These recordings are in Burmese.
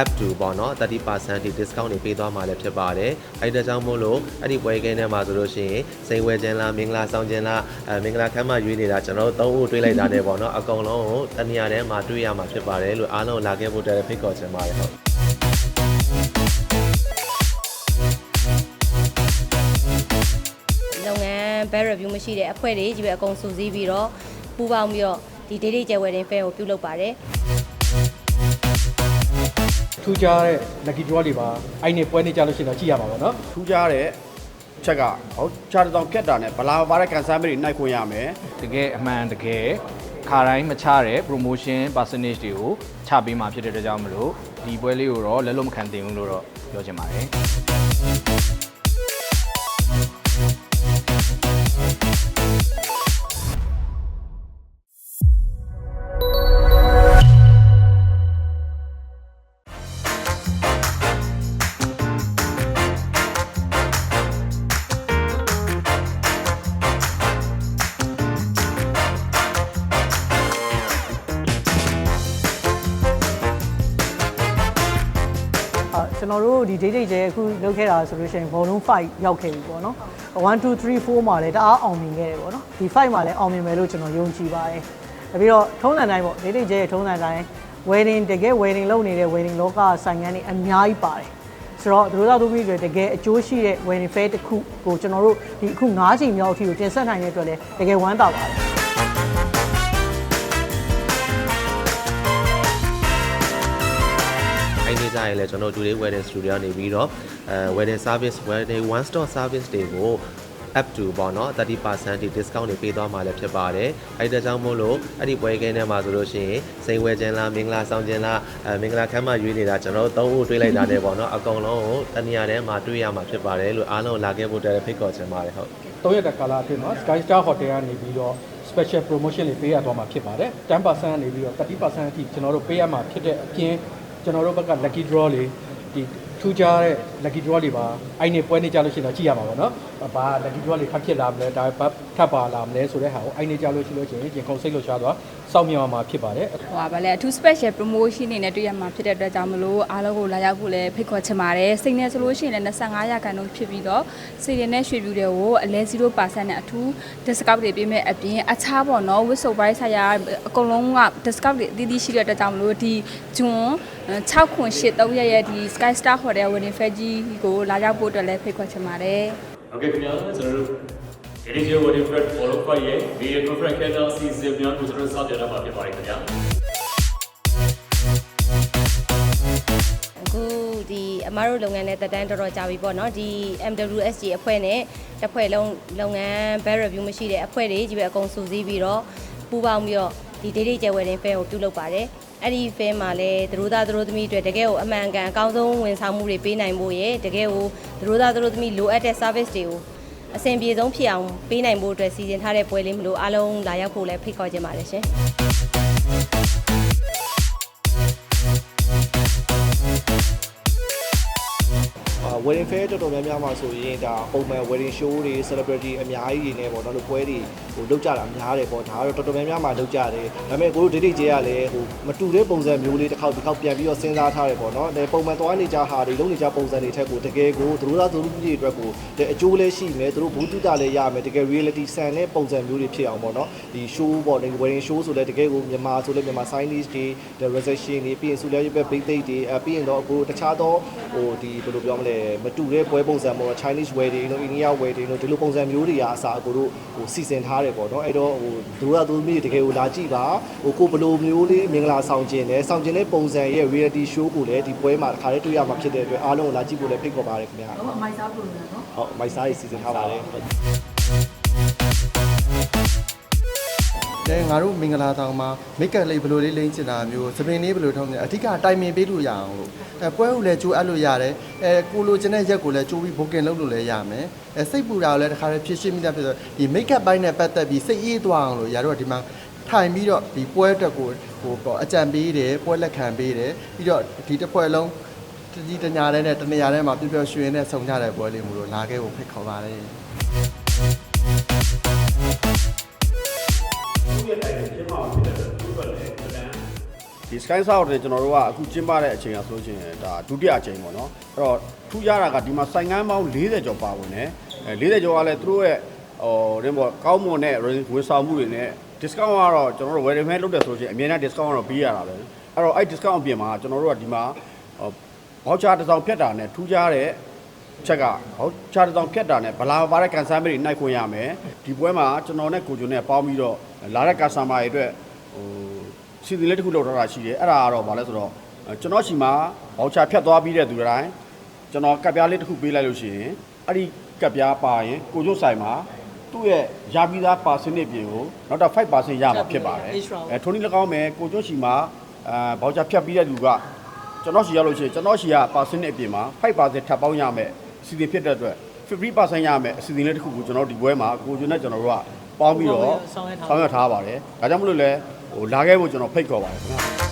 up to ပေါ့နော်30%ဒီ discount တွေပေးသွားမှာလည်းဖြစ်ပါတယ်အဲ့ဒါကြောင့်မို့လို့အဲ့ဒီပွဲကင်းထဲမှာဆိုလို့ရှိရင်စိန်ဝဲခြင်းလားမင်္ဂလာဆောင်ခြင်းလားအဲမင်္ဂလာခမ်းမရွေးနေတာကျွန်တော်တို့၃ဦးတွေးလိုက်တာနဲ့ပေါ့နော်အကုန်လုံးကိုတနေရာထဲမှာတွေ့ရမှာဖြစ်ပါတယ်လို့အားလုံးလာခဲ့ဖို့တက်ဖိတ်ခေါ်ချင်ပါတယ်ဟုတ်လုပ်ငန်း bad review မရှိတဲ့အဖွဲ့တွေကြီးပဲအကုန်စုစည်းပြီးတော့ပူးပေါင်းပြီးတော့ဒီ daily jet wedding fair ကိုပြုလုပ်ပါတယ် ထူးခြားတဲ့ lucky draw တွေပါအဲ့ဒီပွဲနေကြလို့ရှိရင်တော့ကြည့်ရမှာပေါ့နော်ထူးခြားတဲ့ချက်ကဟောချားတောင်ဖြတ်တာနဲ့ဘလာပါတဲ့ကန်ဆယ်မေးတွေနှိုက်ခွင့်ရမယ်တကယ်အမှန်တကယ်ခါတိုင်းမချတဲ့ promotion percentage တွေကိုချပေးမှာဖြစ်တဲ့အတွက်ကြောင့်မလို့ဒီပွဲလေးကိုတော့လက်လို့မခံသင့်ဘူးလို့တော့ပြောချင်ပါတယ် တော်တို့ဒီ date ကျဲအခုလုပ်ခဲ့တာဆိုလို့ရှိရင် volume 5ရောက်ခဲ့ပြီပေါ့နော်1 2 3 4မှာလည်းတအားအောင်မြင်ခဲ့တယ်ပေါ့နော်ဒီ5မှာလည်းအောင်မြင်မယ်လို့ကျွန်တော်ယုံကြည်ပါတယ်ဒါပြီးတော့ထုံးစံတိုင်းပေါ့ date ကျဲထုံးစံတိုင်း wedding တကယ် wedding လုပ်နေတဲ့ wedding လောကဆိုင်ငန်းတွေအများကြီးပါတယ်ဆိုတော့သူတို့သာသူမိတွေတကယ်အကျိုးရှိတဲ့ wedding fair တစ်ခုကိုကျွန်တော်တို့ဒီအခု9ချိန်မြောက်အထိကိုတင်ဆက်နိုင်တဲ့အတွက်လည်းတကယ်ဝမ်းသာပါတယ် အဲ့ဒီကြရင်လည်းကျွန်တော်တို့ဒီ wedding studio ကနေပြီးတော့အဲ wedding service wedding one stop service တွေကို up to ပေါ့နော်30%ဒီ discount တွေပေးသွားမှာလည်းဖြစ်ပါတယ်အဲ့ဒါကြောင့်မို့လို့အဲ့ဒီပွဲကင်းထဲမှာဆိုလို့ရှိရင်စိန်ဝဲခြင်းလားမင်္ဂလာဆောင်ခြင်းလားအဲမင်္ဂလာခမ်းမရွေးနေတာကျွန်တော်တို့၃ဦးတွေးလိုက်တာနဲ့ပေါ့နော်အကုန်လုံးကိုတနေရာထဲမှာတွေ့ရမှာဖြစ်ပါတယ်လို့အားလုံးလာခဲ့ဖို့တက်ဖိတ်ခေါ်ချင်ပါတယ်ဟုတ်3ရက်တာကာလအတွင်းမှာ Sky Star Hotel ကနေပြီးတော့ special promotion တွေပေးရသွားမှာဖြစ်ပါတယ်10%ကနေပြီးတော့30%အထိကျွန်တော်တို့ပေးရမှာဖြစ်တဲ့အပြင် ကျွန်တော်တို့ဘက်က lucky draw တွေဒီထူးခြားတဲ့ lucky draw တွေပါအဲ့ဒီပွဲနေကြလို့ရှိရင်တော့ကြည့်ရမှာပေါ့နော်ဘာ lucky draw တွေထပ်ဖြစ်လာမလဲဒါဘတ်ထပ်ပါလာမလဲဆိုတဲ့ဟာကိုအဲ့ဒီကြလို့ရှိလို့ရှိရင်ရင်ခုန်စိတ်လို့ရှားသွားစောင့်မျှော်ရမှာဖြစ်ပါတယ်ဟိုပါလေအထူး special promotion အနေနဲ့တွေ့ရမှာဖြစ်တဲ့အတွက်ကြောင့်မလို့အားလုံးကိုလာရောက်ဖို့လည်းဖိတ်ခေါ်ချင်ပါတယ်စိတ်နဲ့ဆိုလို့ရှိရင်လည်း25ရာခိုင်နှုန်းဖြစ်ပြီးတော့စီရင်နဲ့ရွှေပြူတွေကိုအလဲ0%နဲ့အထူး discount တွေပေးမဲ့အပြင်အခြားပေါ့နော် with surprise ဆိုင်ရာအကုန်လုံးက discount တွေအသီးသီးရှိတဲ့အတွက်ကြောင့်မလို့ဒီဂျွန် 6ခွန်8 3ရက်ရဲ့ဒီ Sky Star Hotel Wedding Fair ကြီးကိုလာရောက်ဖို့အတွက်လည်းဖိတ်ခေါ်ချင်ပါတယ်ဟုတ်ကဲ့ခင်ဗျာကျွန်တော်တို့ Edition Wedding Fred Follow Fight ရဲ့ Video Conference ကလည်းအစီအစဉ်များကိုကျွန်တော်စတင်ရမှာဖြစ်ပါတယ်ခင်ဗျာအခုဒီအမားတို့လုပ်ငန်းနဲ့တက်တန်းတော်တော်ကြာပြီပေါ့နော်ဒီ MWSG အဖွဲ့နဲ့တစ်ဖွဲ့လုံးလုပ်ငန်း bad review မရှိတဲ့အဖွဲ့တွေကြီးပဲအကုန်စုစည်းပြီးတော့ပူးပေါင်းပြီးတော့ဒီ daily jet wedding fair ကိုပြုလုပ်ပါတယ် အဲ့ဒီ fair မှာလည်းသတို့သားသတို့သမီးတွေတကယ်ကိုအမှန်ကန်အကောင်းဆုံးဝန်ဆောင်မှုတွေပေးနိုင်ဖို့ရယ်တကယ်ကိုသတို့သားသတို့သမီးလိုအပ်တဲ့ service တွေကိုအဆင်ပြေဆုံးဖြစ်အောင်ပေးနိုင်ဖို့အတွက်စီစဉ်ထားတဲ့ပွဲလေးမလို့အားလုံးလာရောက်ဖို့လည်းဖိတ်ခေါ်ချင်ပါတယ်ရှင် wedding fair တော်တော်များများမှာဆိုရင်ဒါပုံမှန် wedding show တွေ celebrity အများကြီးတွေနဲ့ပေါ့နော်လို့ပွဲတွေဟိုလုပ်ကြတာများတယ်ပေါ့ဒါကတော့တော်တော်များများမှာလုပ်ကြတယ်ဒါပေမဲ့ကိုတို့ဒိတ်ဒိတ်ကျဲကလည်းဟိုမတူတဲ့ပုံစံမျိုးလေးတစ်ခေါက်တစ်ခေါက်ပြန်ပြီးတော့စဉ်းစားထားတယ်ပေါ့နော်ဒါပုံမှန်သွားနေကြဟာတွေလုပ်နေကြပုံစံတွေထက်ကိုတကယ်ကိုသူတို့သားသူတို့ပြည်အတွက်ကိုအကျိုးလည်းရှိမယ်သူတို့ဘူးတုတလည်းရမယ်တကယ် reality ဆန်တဲ့ပုံစံမျိုးတွေဖြစ်အောင်ပေါ့နော်ဒီ show ပေါ့ဒီ wedding show ဆိုလည်းတကယ်ကိုမြန်မာဆိုလည်းမြန်မာ signage တွေ the reception တွေပြီးရင်ဆိုလည်းပြပိတ်သိက်တွေအဲပြီးရင်တော့အခုတခြားသောဟိုဒီဘယ်လိုပြောမလဲမတူတဲ့ပွဲပုံစံပေါ့ Chinese wedding တို့ India wedding တို့ဒီလိုပုံစံမျိုးတွေကအစားအကိုတို့ဟိုစီစဉ်ထားတယ်ပေါ့နော်အဲ့တော့ဟိုသူတို့ကသူတို့မျိုးတကယ်ကိုလာကြည့်ပါဟိုကိုဘယ်လိုမျိုးလေးမင်္ဂလာဆောင်ကျင်တယ်ဆောင်ကျင်တဲ့ပုံစံရဲ့ reality show ကိုလည်းဒီပွဲမှာတစ်ခါလေးတွေ့ရမှာဖြစ်တဲ့အတွက်အားလုံးကိုလာကြည့်ဖို့လည်းဖိတ်ခေါ်ပါတယ်ခင်ဗျာဟုတ်အမိုက်စား program နော်ဟုတ်အမိုက်စားရေးစီစဉ်ထားပါတယ် ဟုတ်လဲငါတို့မင်္ဂလာဆောင်မှာမိတ်ကပ်လေးဘယ်လိုလေးလိမ့်ချင်တာမျိုးစပင်လေးဘယ်လိုထုံးနေအဓိကတိုင်ပင်ပေးလို့ရအောင်လို့အဲပွဲကိုလည်းကြိုးအပ်လို့ရတယ်အဲကိုလိုချင်တဲ့ရက်ကိုလည်းကြိုးပြီး booking လုပ်လို့လည်းရမယ်အဲစိတ်ပူတာကိုလည်းတစ်ခါလေးဖြည့်ရှင်းမိတာဖြစ်ဆိုဒီမိတ်ကပ်ပိုင်းနဲ့ပတ်သက်ပြီးစိတ်အေးသွားအောင်လို့ရတော့ဒီမှာထိုင်ပြီးတော့ဒီပွဲတက်ကိုဟိုပေါ့အကြံပေးတယ်ပွဲလက်ခံပေးတယ်ပြီးတော့ဒီတစ်ပွဲလုံးတကြီးတညာတဲ့နဲ့တနေရာထဲမှာပျော်ပျော်ရွှင်ရွှင်နဲ့ဆုံကြတဲ့ပွဲလေးမျိုးလို့လာခဲ့ဖို့ဖိတ်ခေါ်ပါတယ် ဒီဒီ Sky Star Hotel ကျွန်တော်တို့ကအခုကျင်းပတဲ့အချိန်ကဆိုလို့ရှိရင်ဒါဒုတိယအချိန်ပေါ့နော်အဲ့တော့ထူးခြားတာကဒီမှာဆိုင်ကန်းပေါင်း40ကျော်ပါဝင်တယ်အဲ40ကျော်ကလည်းသူတို့ရဲ့ဟိုဒီပေါ့ကောင်းမွန်တဲ့ဝန်ဆောင်မှုတွေနဲ့ discount ကတော့ကျွန်တော်တို့ wedding man လုပ်တယ်ဆိုလို့ရှိရင်အမြဲတမ်း discount ကတော့ပေးရတာပဲအဲ့တော့အဲ့ discount အပြင်မှာကျွန်တော်တို့ကဒီမှာဟို voucher တစ်စောင်ဖြတ်တာနဲ့ထူးခြားတဲ့ချက်ကဟောချားတောင်ဖြတ်တာနဲ့ဗလာပါတဲ့ကန်ဆာမဲတွေနှိုက်ခွင့်ရမယ်ဒီပွဲမှာကျွန်တော်နဲ့ကိုကျွန်းနဲ့ပေါင်းပြီးတော့ လာတဲ့ကန်ဆာမာတွေအတွက်ဟိုစီစဉ်လေးတစ်ခုလုပ်ထားတာရှိတယ်အဲ့ဒါကတော့ဗာလဲဆိုတော့ကျွန်တော်ရှိမှာဘောက်ချာဖြတ်သွားပြီးတဲ့သူတိုင်းကျွန်တော်ကပ်ပြားလေးတစ်ခုပေးလိုက်လို့ရှိရင်အဲ့ဒီကပ်ပြားပါရင်ကိုကျွန်းဆိုင်မှာသူ့ရဲ့ရပြီးသားပါစနစ်ပြင်ကိုနောက်တော့5%ရမှာဖြစ်ပါတယ်အဲထိုနည်း၎င်းမယ်ကိုကျွန်းရှိမှာအဲဘောက်ချာဖြတ်ပြီးတဲ့လူကကျွန်တော်ရှီရလို့ရှိရင်ကျွန်တော်ရှီကပါစနစ်အပြင်မှာ5%ထပ်ပေါင်းရမယ်အစီအစဉ်ဖြစ်တဲ့အတွက်50%ရမယ်အစီအစဉ်လေးတစ်ခုကိုကျွန်တော်ဒီပွဲမှာကိုကျွန်းနဲ့ကျွန်တော်တို့က ပေါင်းပြီးတော့ဆောင်ရွက်ထားပါတယ်။ဒါကြောင့်မလို့လဲဟိုလာခဲ့ဖို့ကျွန်တော်ဖိတ်ခေါ်ပါတယ်ခင်ဗျာ။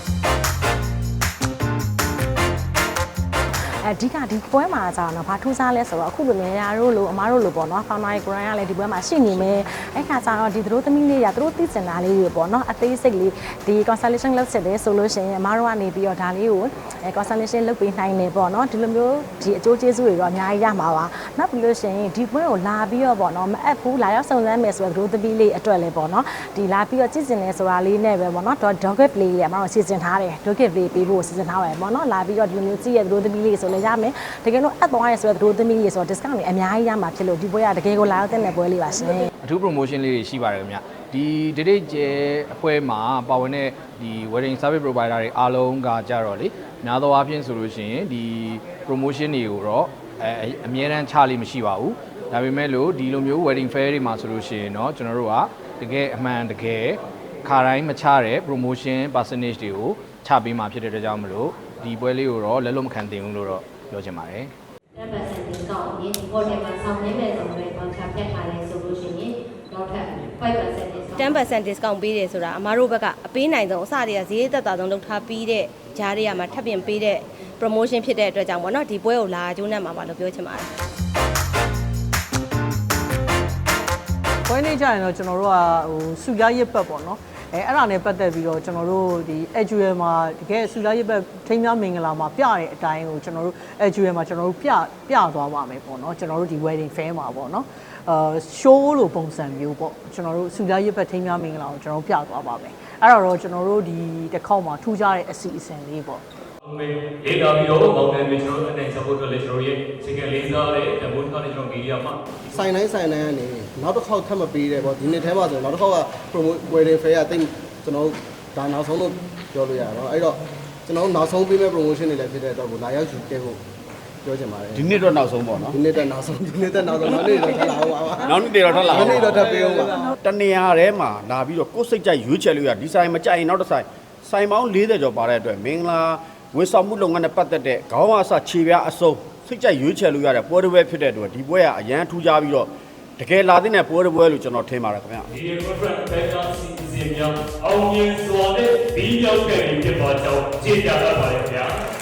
အဓိကဒီပွဲမှာကြာတော့ဘာထူးခြားလဲဆိုတော့အခုလိုမျိုးရတို့လိုအမားတို့လိုပေါ့နော်ဖောင်နာရီကိုရိုင်းကလည်းဒီပွဲမှာရှိနေမယ်အဲ့ခါကျတော့ဒီသူတို့သမီးလေးရသူတို့သိစင်တာလေးတွေပေါ့နော်အသေးစိတ်လေးဒီ constellation လုပ်စစ်တယ်ဆိုလို့ရှိရင်အမားတို့ကနေပြီးတော့ဒါလေးကိုအဲ constellation လုပ်ပေးနိုင်တယ်ပေါ့နော်ဒီလိုမျိုးဒီအကျိုးကျေးဇူးတွေတော့အများကြီးရမှာပါနောက်ပြီးလို့ရှိရင်ဒီပွဲကိုလာပြီးတော့ပေါ့နော်မအပ်ဘူးလာရောက်စုံစမ်းမယ်ဆိုတော့သူတို့သမီးလေးအတွက်လည်းပေါ့နော်ဒီလာပြီးတော့ကြည့်စင်နေဆိုတာလေးနဲ့ပဲပေါ့နော် dog play လေးအမားတို့စီစဉ်ထားတယ် dog play ပေးဖို့စီစဉ်ထားပါတယ်ပေါ့နော်လာပြီးတော့ဒီလိုမျိုးကြည့်ရသူတို့သမီးလေးဆိုလည်းရမယ်တကယ်လို့အပ်သွားရဲဆိုတော့တို့သမီးရေဆိုတော့ discount တွေအများကြီးရမှာဖြစ်လို့ဒီပွဲကတကယ်ကိုလာရောက်တဲ့နယ်ပွဲလေးပါရှင်အထူး promotion လေးတွေရှိပါတယ်ခင်ဗျဒီ date ကျဲအပွဲမှာပါဝင်တဲ့ဒီ wedding service provider တွေအားလုံးကကြတော့လေများသောအားဖြင့်ဆိုလို့ရှိရင်ဒီ promotion တွေကိုတော့အဲအမြဲတမ်းချလေးမရှိပါဘူးဒါပေမဲ့လို့ဒီလိုမျိုး wedding fair တွေမှာဆိုလို့ရှိရင်တော့ကျွန်တော်တို့ကတကယ်အမှန်တကယ်ခါတိုင်းမချတဲ့ promotion percentage တွေကိုချပေးမှာဖြစ်တဲ့အတွက်ကြောင့်မလို့ဒီပွဲလေးကိုတော့လက်လုံးမခံသင့်ဘူးလို့တော့ ပြောချင်ပါတယ်10% discount အရင်ဒီ hotel မှာဆောင်နေမဲ့ဆိုတော့ဘောင်ချပြတ်ထားတယ်ဆိုလို့ရှိရင်နောက်ထပ်5% discount 10% discount ပေးတယ်ဆိုတာအမားတို့ဘက်ကအပေးနိုင်ဆုံးအစတွေကဈေးသက်သာဆုံးလုပ်ထားပြီးတဲ့ဂျားတွေကမှထပ်ပြင်ပေးတဲ့ promotion ဖြစ်တဲ့အတွက်ကြောင့်ပေါ့နော်ဒီပွဲကိုလာကျိုးနေမှာပါလို့ပြောချင်ပါတယ်ပွဲနေကြရင်တော့ကျွန်တော်တို့ကဟိုစုရရစ်ပတ်ပေါ့နော် အဲအဲ့ဒါနဲ့ပတ်သက်ပြီးတော့ကျွန်တော်တို့ဒီ AGL မှာတကယ်စုရရစ်ပတ်ထိမ်းများမင်္ဂလာမှာပြတဲ့အတိုင်းကိုကျွန်တော်တို့ AGL မှာကျွန်တော်တို့ပြပြသွားပါမယ်ပေါ့နော်ကျွန်တော်တို့ဒီ wedding fair မှာပေါ့နော်အာ show လိုပုံစံမျိုးပေါ့ကျွန်တော်တို့စုရရစ်ပတ်ထိမ်းများမင်္ဂလာကိုကျွန်တော်တို့ပြသွားပါမယ်အဲ့တော့ကျွန်တော်တို့ဒီတစ်ခေါက်မှာထူးခြားတဲ့အစီအစဉ်လေးပေါ့ လေးလာပြီးတော့မောင်နယ်တွေကျွန်တော်အနေချက်ဖို့အတွက်လည်းကျွန်တော်ရဲ့ချိန်ကလေးစားတဲ့တမိုးထားတဲ့ကျွန်တော်မီဒီယာမှာဆိုင်တိုင်းဆိုင်တိုင်းကနေနောက်တစ်ခေါက်ထပ်မပေးတယ်ပေါ့ဒီနှစ်ထဲမှာဆိုနောက်တစ်ခေါက်က promote wedding fair ကတိတ်ကျွန်တော်ဒါနောက်ဆုံးလို့ပြောလို့ရတော့အဲ့တော့ကျွန်တော်နောက်ဆုံးပေးမဲ့ promotion တွေလည်းဖြစ်တဲ့အတွက်ကိုလာရောက်ယူခဲ့ဖို့ပြောချင်ပါတယ်ဒီနှစ်တော့နောက်ဆုံးပေါ့နော်ဒီနေ့တက်နောက်ဆုံးဒီနေ့တက်နောက်ဆုံးနောက်နေ့တော့ထပ်လာအောင်ပါပါနောက်နေ့တွေတော့ထပ်လာနောက်နေ့တော့ထပ်ပေးအောင်ပါတနေရာထဲမှာလာပြီးတော့ကိုယ်စိတ်ကြိုက်ရွေးချယ်လို့ရဒီဆိုင်မကြိုက်ရင်နောက်တစ်ဆိုင်ဆိုင်ပေါင်း40ကျော်ပါတဲ့အတွက်မင်္ဂလာ ဝန်ဆောင်မှုလုပ်ငန်းနဲ့ပတ်သက်တဲ့ခေါင်းအဆခြေပြားအစုံစိတ်ကြိုက်ရွေးချယ်လို့ရတဲ့ပွဲတစ်ပွဲဖြစ်တဲ့အတွက်ဒီပွဲကအရန်ထူးခြားပြီးတော့တကယ်လာတဲ့ပွဲတစ်ပွဲလို့ကျွန်တော်ထင်ပါတယ်ခင်ဗျာဒီ conference ဘက်ကစီစဉ်များအောင်မြင်စွာနဲ့ပြီးရောက်ခဲ့ပြီဖြစ်ပါကြောင်းကြေညာထားပါတယ်ခင်ဗျာ